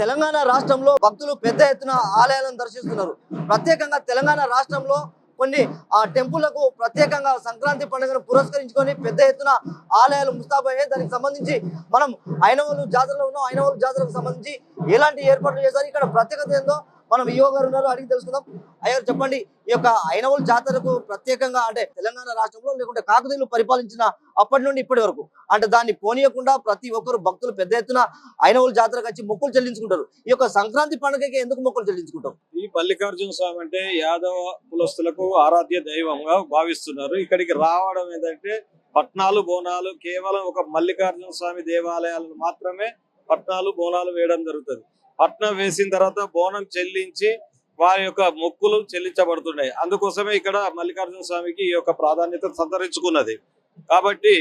తెలంగాణ రాష్ట్రంలో భక్తులు పెద్ద ఎత్తున ఆలయాలను దర్శిస్తున్నారు. ప్రత్యేకంగా తెలంగాణ రాష్ట్రంలో కొన్ని ఆ టెంపుల్లకు ప్రత్యేకంగా సంక్రాంతి పండుగను పురస్కరించుకొని పెద్ద ఎత్తున ఆలయాలు ముస్తాబయ్యాయి. దానికి సంబంధించి మనం ఐనవోలు జాతరలో ఉన్నాం. ఐనవోలు జాతరకు సంబంధించి ఎలాంటి ఏర్పాట్లు చేశారు? ఇక్కడ ప్రత్యేకత ఏందో మనం ఈవో గారు ఉన్నారు అడిగి తెలుసుకుందాం. అయ్యారు చెప్పండి ఈ యొక్క ఐనవోలు జాతరకు ప్రత్యేకంగా అంటే తెలంగాణ రాష్ట్రంలో లేకుంటే కాకతీయులు పరిపాలించిన అప్పటి నుండి ఇప్పటి వరకు అంటే దాన్ని పోనీయకుండా ప్రతి ఒక్కరు భక్తులు పెద్ద ఎత్తున ఐనవోలు జాతరకు వచ్చి మొక్కులు చెల్లించుకుంటారు. ఈ యొక్క సంక్రాంతి పండుగకి ఎందుకు మొక్కులు చెల్లించుకుంటారు? ఈ మల్లికార్జున స్వామి అంటే యాదవ కులస్తులకు ఆరాధ్య దైవంగా భావిస్తున్నారు. ఇక్కడికి రావడం ఏంటంటే పట్నాలు బోనాలు కేవలం ఒక మల్లికార్జున స్వామి దేవాలయాలను మాత్రమే పట్నాలు బోనాలు వేయడం జరుగుతుంది. పట్నం వేసిన తర్వాత బోనం చెల్లించి వారి యొక్క మొక్కులు చెల్లించబడుతున్నాయి. అందుకోసమే ఇక్కడ మల్లికార్జున స్వామికి ఈ యొక్క ప్రాధాన్యత సంతరించుకున్నది. కాబట్టి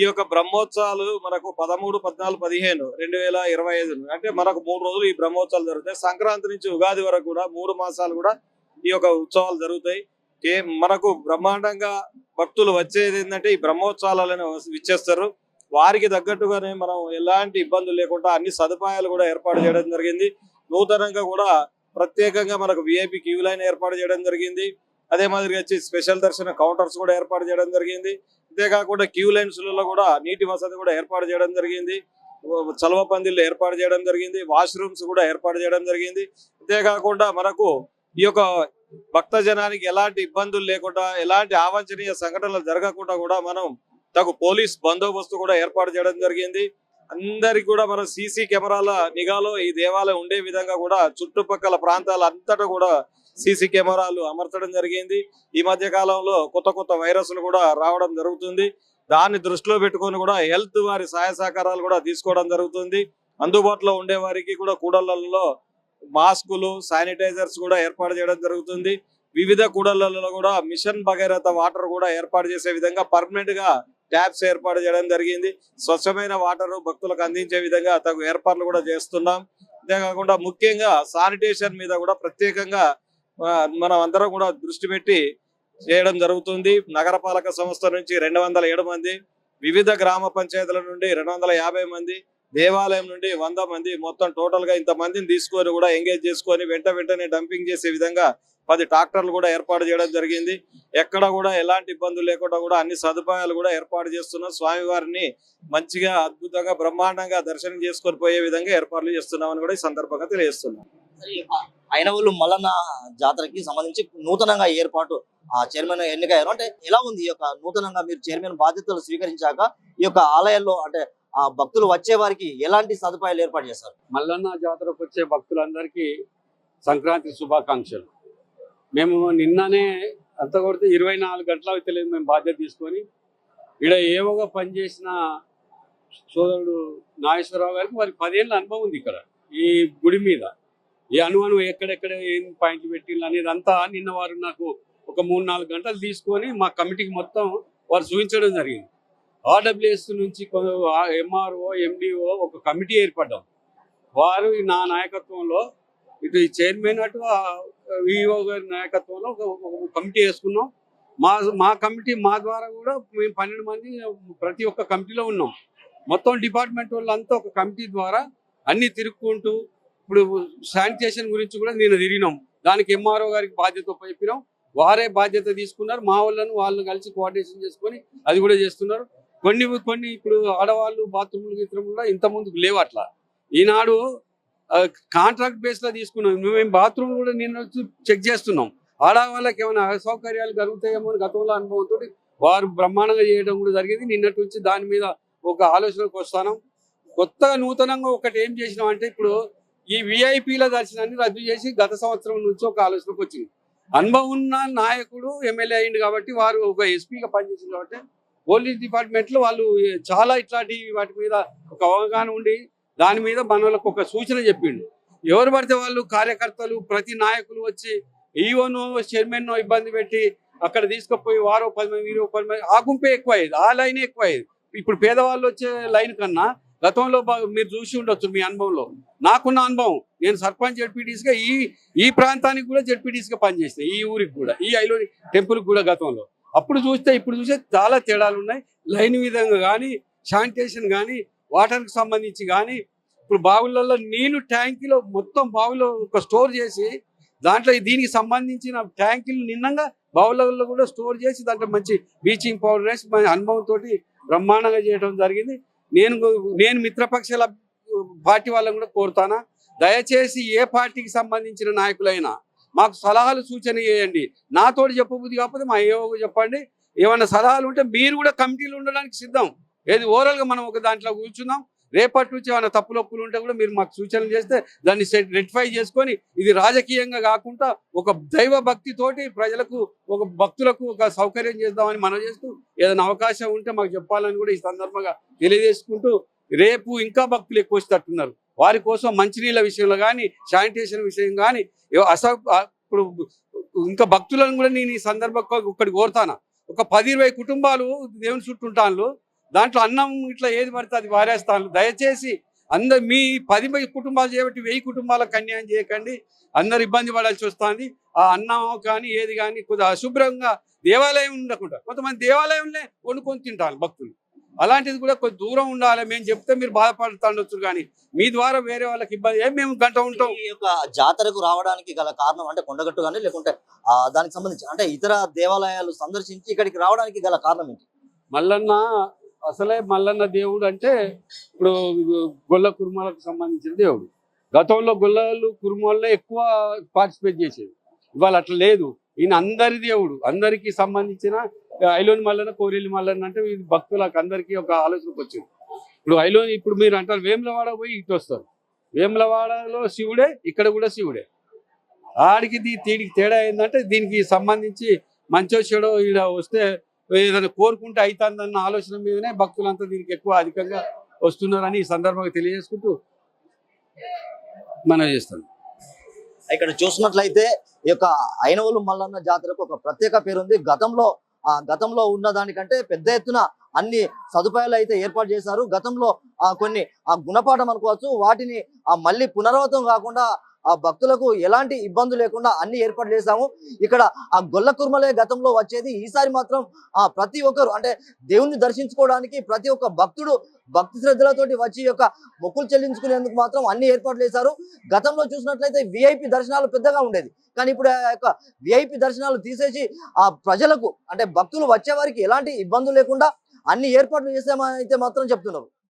ఈ యొక్క బ్రహ్మోత్సవాలు మనకు పదమూడు పద్నాలుగు పదిహేను రెండు వేల ఇరవై ఐదు అంటే మనకు మూడు రోజులు ఈ బ్రహ్మోత్సవాలు జరుగుతాయి. సంక్రాంతి నుంచి ఉగాది వరకు కూడా మూడు మాసాలు కూడా ఈ యొక్క ఉత్సవాలు జరుగుతాయి. మనకు బ్రహ్మాండంగా భక్తులు వచ్చేది ఏంటంటే ఈ బ్రహ్మోత్సవాలను ఇచ్చేస్తారు వారికి తగ్గట్టుగానే మనం ఎలాంటి ఇబ్బందులు లేకుండా అన్ని సదుపాయాలు కూడా ఏర్పాటు చేయడం జరిగింది. నూతనంగా కూడా ప్రత్యేకంగా మనకు విఐపి క్యూ లైన్ ఏర్పాటు చేయడం జరిగింది. అదే మాదిరిగా వచ్చి స్పెషల్ దర్శన కౌంటర్స్ కూడా ఏర్పాటు చేయడం జరిగింది. అంతేకాకుండా క్యూ లైన్స్లలో కూడా నీటి వసతి కూడా ఏర్పాటు చేయడం జరిగింది. చలవ పందిళ్ళు ఏర్పాటు చేయడం జరిగింది. వాష్రూమ్స్ కూడా ఏర్పాటు చేయడం జరిగింది. అంతేకాకుండా మనకు ఈ యొక్క భక్త జనానికి ఎలాంటి ఇబ్బందులు లేకుండా ఎలాంటి అవాంఛనీయ సంఘటనలు జరగకుండా కూడా మనం తగు పోలీస్ బందోబస్తు కూడా ఏర్పాటు చేయడం జరిగింది. అందరికి కూడా మన సీసీ కెమెరాల నిఘాలో ఈ దేవాలయం ఉండే విధంగా కూడా చుట్టుపక్కల ప్రాంతాల అంతటా కూడా సీసీ కెమెరాలు అమర్చడం జరిగింది. ఈ మధ్య కాలంలో కొత్త కొత్త వైరస్లు కూడా రావడం జరుగుతుంది. దాన్ని దృష్టిలో పెట్టుకొని కూడా హెల్త్ వారి సహాయ సహకారాలు కూడా తీసుకోవడం జరుగుతుంది. అందుబాటులో ఉండే వారికి కూడా కూడళ్ళలో మాస్కులు శానిటైజర్స్ కూడా ఏర్పాటు చేయడం జరుగుతుంది. వివిధ కూడళ్ళలో కూడా మిషన్ భగీరథ వాటర్ కూడా ఏర్పాటు చేసే విధంగా పర్మనెంట్గా ట్యాప్స్ ఏర్పాటు చేయడం జరిగింది. స్వచ్ఛమైన వాటర్ భక్తులకు అందించే విధంగా తగు ఏర్పాట్లు కూడా చేస్తున్నాం. అంతేకాకుండా ముఖ్యంగా శానిటేషన్ మీద కూడా ప్రత్యేకంగా మనం అందరం కూడా దృష్టి పెట్టి చేయడం జరుగుతుంది. నగరపాలక సంస్థ నుంచి రెండు వందల ఏడు మంది వివిధ గ్రామ పంచాయతీల నుండి రెండు వందల యాభై మంది దేవాలయం నుండి వంద మంది మొత్తం టోటల్గా ఇంత మందిని తీసుకొని కూడా ఎంగేజ్ చేసుకొని వెంట వెంటనే డంపింగ్ చేసే విధంగా పది ట్రాక్టర్లు కూడా ఏర్పాటు చేయడం జరిగింది. ఎక్కడ కూడా ఎలాంటి ఇబ్బందులు లేకుండా కూడా అన్ని సదుపాయాలు కూడా ఏర్పాటు చేస్తున్నాం. స్వామివారిని మంచిగా అద్భుతంగా బ్రహ్మాండంగా దర్శనం చేసుకొని పోయే విధంగా ఏర్పాట్లు చేస్తున్నామని కూడా ఈ సందర్భంగా తెలియజేస్తున్నాం. ఐనవోలు మల్లన్న జాతరకి సంబంధించి నూతనంగా ఏర్పాటు చైర్మన్ ఎన్నికయ్యారు. అంటే ఎలా ఉంది ఈ యొక్క నూతనంగా మీరు చైర్మన్ బాధ్యతలు స్వీకరించాక ఈ యొక్క ఆలయాల్లో అంటే ఆ భక్తులు వచ్చే వారికి ఎలాంటి సదుపాయాలు ఏర్పాటు చేస్తారు మల్లన్న జాతరకు వచ్చే భక్తులందరికీ సంక్రాంతి శుభాకాంక్షలు. మేము నిన్ననే అంత కొడితే ఇరవై నాలుగు గంటల తెలియదు మేము బాధ్యత తీసుకొని. ఇక్కడ ఏవోగా పనిచేసిన సోదరుడు నాగేశ్వరరావు గారికి వారికి పదేళ్ళ అనుభవం ఉంది ఇక్కడ ఈ గుడి మీద. ఈ అనుమానం ఎక్కడెక్కడ ఏం పాయింట్లు పెట్టిళ్ళు అనేది అంతా నిన్న వారు నాకు ఒక మూడు నాలుగు గంటలు తీసుకొని మా కమిటీకి మొత్తం వారు చూపించడం జరిగింది. ఆర్డబ్ల్యూఎస్ నుంచి ఎంఆర్ఓ ఎండిఓ ఒక కమిటీ ఏర్పడ్డాం. వారు నా నాయకత్వంలో ఇటు ఈ చైర్మన్ అటు విఓ గారి నాయకత్వంలో ఒక కమిటీ వేసుకున్నాం. మా మా కమిటీ మా ద్వారా కూడా మేము పన్నెండు మంది ప్రతి ఒక్క కమిటీలో ఉన్నాం. మొత్తం డిపార్ట్మెంట్ వాళ్ళంతా ఒక కమిటీ ద్వారా అన్ని తిరుక్కుంటూ ఇప్పుడు శానిటేషన్ గురించి కూడా నేను తిరిగినాం. దానికి ఎంఆర్ఓ గారికి బాధ్యత చెప్పినాం. వారే బాధ్యత తీసుకున్నారు. మా వాళ్ళను వాళ్ళని కలిసి కోఆర్డినేషన్ చేసుకొని అది కూడా చేస్తున్నారు. కొన్ని కొన్ని ఇప్పుడు ఆడవాళ్ళు బాత్రూములు గీత్రములు కూడా ఇంత ముందుకు లేవు అట్లా. ఈనాడు కాంట్రాక్ట్ బేస్లో తీసుకున్నాం. మేము బాత్రూమ్ కూడా నిన్న వచ్చి చెక్ చేస్తున్నాం. ఆడవాళ్ళకి ఏమైనా అసౌకర్యాలు కలుగుతాయేమో అని గతంలో అనుభవంతో వారు బ్రహ్మాండంగా చేయడం కూడా జరిగింది. నిన్నటి నుంచి దాని మీద ఒక ఆలోచనకు వస్తాను కొత్తగా నూతనంగా ఒకటి ఏం చేసినాం అంటే ఇప్పుడు ఈ విఐపీల దర్శనాన్ని రద్దు చేసి గత సంవత్సరం నుంచి ఒక ఆలోచనకు వచ్చింది. అనుభవం ఉన్న నాయకుడు ఎమ్మెల్యే అయింది కాబట్టి వారు ఒక ఎస్పీగా పనిచేసింది కాబట్టి పోలీస్ డిపార్ట్మెంట్లో వాళ్ళు చాలా ఇట్లాంటి వాటి మీద ఒక అవగాహన ఉండి దాని మీద మన ఒక సూచన చెప్పిండు. ఎవరు పడితే వాళ్ళు కార్యకర్తలు ప్రతి నాయకులు వచ్చి ఈవోనో చైర్మన్ ఇబ్బంది పెట్టి అక్కడ తీసుకుపోయి వారో పది మంది వీరో పది మంది ఆ గుంపే ఎక్కువ అయ్యేది ఆ లైన్ ఎక్కువ అయ్యేది ఇప్పుడు పేదవాళ్ళు వచ్చే లైన్ కన్నా గతంలో బా- మీరు చూసి ఉండొచ్చు మీ అనుభవంలో. నాకున్న అనుభవం నేను సర్పంచ్ జడ్పీటీసీగా ఈ ఈ ప్రాంతానికి కూడా జడ్పీటీసీగా పనిచేసిన ఈ ఊరికి కూడా ఈ ఐలోని టెంపుల్కి కూడా గతంలో. అప్పుడు చూస్తే ఇప్పుడు చూస్తే చాలా తేడాలు ఉన్నాయి. లైన్ విధంగా కానీ శానిటేషన్ కానీ వాటర్కి సంబంధించి కానీ ఇప్పుడు బావులలో నీళ్ళు ట్యాంకులో మొత్తం బావిలో ఒక స్టోర్ చేసి దాంట్లో దీనికి సంబంధించిన ట్యాంకులు నిన్నంగా బావులలో కూడా స్టోర్ చేసి దాంట్లో మంచి బ్లీచింగ్ పౌడర్ వేసి మన అనుభవంతో బ్రహ్మాండంగా చేయడం జరిగింది. నేను నేను మిత్రపక్షాల పార్టీ వాళ్ళని కూడా కోరుతానా? దయచేసి ఏ పార్టీకి సంబంధించిన నాయకులైనా మాకు సలహాలు సూచన చేయండి. నాతోటి చెప్పబుద్ధి కాకపోతే మా ఏవో చెప్పండి. ఏమైనా సలహాలు ఉంటే మీరు కూడా కమిటీలు ఉండడానికి సిద్ధం. ఏది ఓవరాల్గా మనం ఒక దాంట్లో కూర్చుందాం రేపటి నుంచి ఏమైనా తప్పులొప్పులు ఉంటే కూడా మీరు మాకు సూచనలు చేస్తే దాన్ని రెక్టిఫై చేసుకొని ఇది రాజకీయంగా కాకుండా ఒక దైవ భక్తితోటి ప్రజలకు ఒక భక్తులకు ఒక సౌకర్యం చేద్దామని మనం చేస్తూ ఏదైనా అవకాశం ఉంటే మాకు చెప్పాలని కూడా ఈ సందర్భంగా తెలియజేసుకుంటూ రేపు ఇంకా భక్తులు ఎక్కువ వచ్చేటట్టున్నారు. వారి కోసం మంచినీళ్ళ విషయంలో కానీ శానిటేషన్ విషయం కానీ అసౌ ఇప్పుడు ఇంకా భక్తులను కూడా నేను ఈ సందర్భంగా ఒకటి కోరుతాను? ఒక పది ఇరవై కుటుంబాలు దేవుని చుట్టూ ఉంటాను దాంట్లో అన్నం ఇట్లా ఏది పడితే అది వారేస్తాను దయచేసి అందరు మీ పది మంది కుటుంబాలు చేయబట్టి వెయ్యి కుటుంబాలకు అన్యాయం చేయకండి. అందరు ఇబ్బంది పడాల్సి వస్తుంది. ఆ అన్నం కానీ ఏది కానీ కొద్దిగా అశుభ్రంగా దేవాలయం ఉండకుండా కొంతమంది దేవాలయంలో వండుకొని తింటారు భక్తులు. అలాంటిది కూడా కొద్ది దూరం ఉండాలి. మేము చెప్తే మీరు బాధపడుతుండొచ్చు కానీ మీ ద్వారా వేరే వాళ్ళకి ఇబ్బంది ఏం మేము గంట ఉంటాం. ఈ యొక్క జాతరకు రావడానికి గల కారణం అంటే కొండగట్టు కానీ లేకుంటే దానికి సంబంధించి అంటే ఇతర దేవాలయాలు సందర్శించి ఇక్కడికి రావడానికి గల కారణం ఏంటి? మల్లన్న అసలే మల్లన్న దేవుడు అంటే ఇప్పుడు గొల్ల కుర్మాలకు సంబంధించిన దేవుడు. గతంలో గొల్లలు కుర్మాల్లో ఎక్కువ పార్టిసిపేట్ చేసేది. ఇవాళ అట్లా లేదు. ఈయన అందరి దేవుడు. అందరికీ సంబంధించిన ఐలోని మల్లన్న కోరేలి మల్లన్న అంటే భక్తులకు అందరికీ ఒక ఆలోచనకు వచ్చింది ఇప్పుడు ఐలోని ఇప్పుడు మీరు అంటారు వేములవాడ పోయి ఇటు వస్తారు. వేములవాడలో శివుడే ఇక్కడ కూడా శివుడే. ఆడికి దీ దీనికి తేడా ఏంటంటే దీనికి సంబంధించి మంచో చెడో ఈడ వస్తే ఏదైనా కోరుకుంటే అవుతుందన్న ఆలోచన మీదనే భక్తులంతా దీనికి ఎక్కువ అధికంగా వస్తున్నారని ఈ సందర్భంగా తెలియజేసుకుంటూ మనం చేస్తాం ఇక్కడ చూసినట్లయితే ఈ యొక్క ఐనవోలు మల్లన్న జాతరకు ఒక ప్రత్యేక పేరు ఉంది గతంలో ఆ గతంలో ఉన్న దానికంటే పెద్ద ఎత్తున అన్ని సదుపాయాలు అయితే ఏర్పాటు చేశారు. గతంలో ఆ కొన్ని ఆ గుణపాఠం అనుకోవచ్చు. వాటిని ఆ మళ్ళీ పునరావృతం కాకుండా ఆ భక్తులకు ఎలాంటి ఇబ్బంది లేకుండా అన్ని ఏర్పాటు చేశాము. ఇక్కడ ఆ గొల్ల కుర్మలే గతంలో వచ్చేది. ఈసారి మాత్రం ఆ ప్రతి ఒక్కరు అంటే దేవుణ్ణి దర్శించుకోవడానికి ప్రతి ఒక్క భక్తుడు భక్తి శ్రద్ధలతోటి వచ్చి యొక్క మొక్కులు చెల్లించుకునేందుకు మాత్రం అన్ని ఏర్పాట్లు చేశారు. గతంలో చూసినట్లయితే విఐపి దర్శనాలు పెద్దగా ఉండేది. కానీ ఇప్పుడు ఆ యొక్క విఐపి దర్శనాలు తీసేసి ఆ ప్రజలకు అంటే భక్తులు వచ్చే వారికి ఎలాంటి ఇబ్బందులు లేకుండా అన్ని ఏర్పాట్లు చేసామని అయితే మాత్రం చెప్తున్నారు.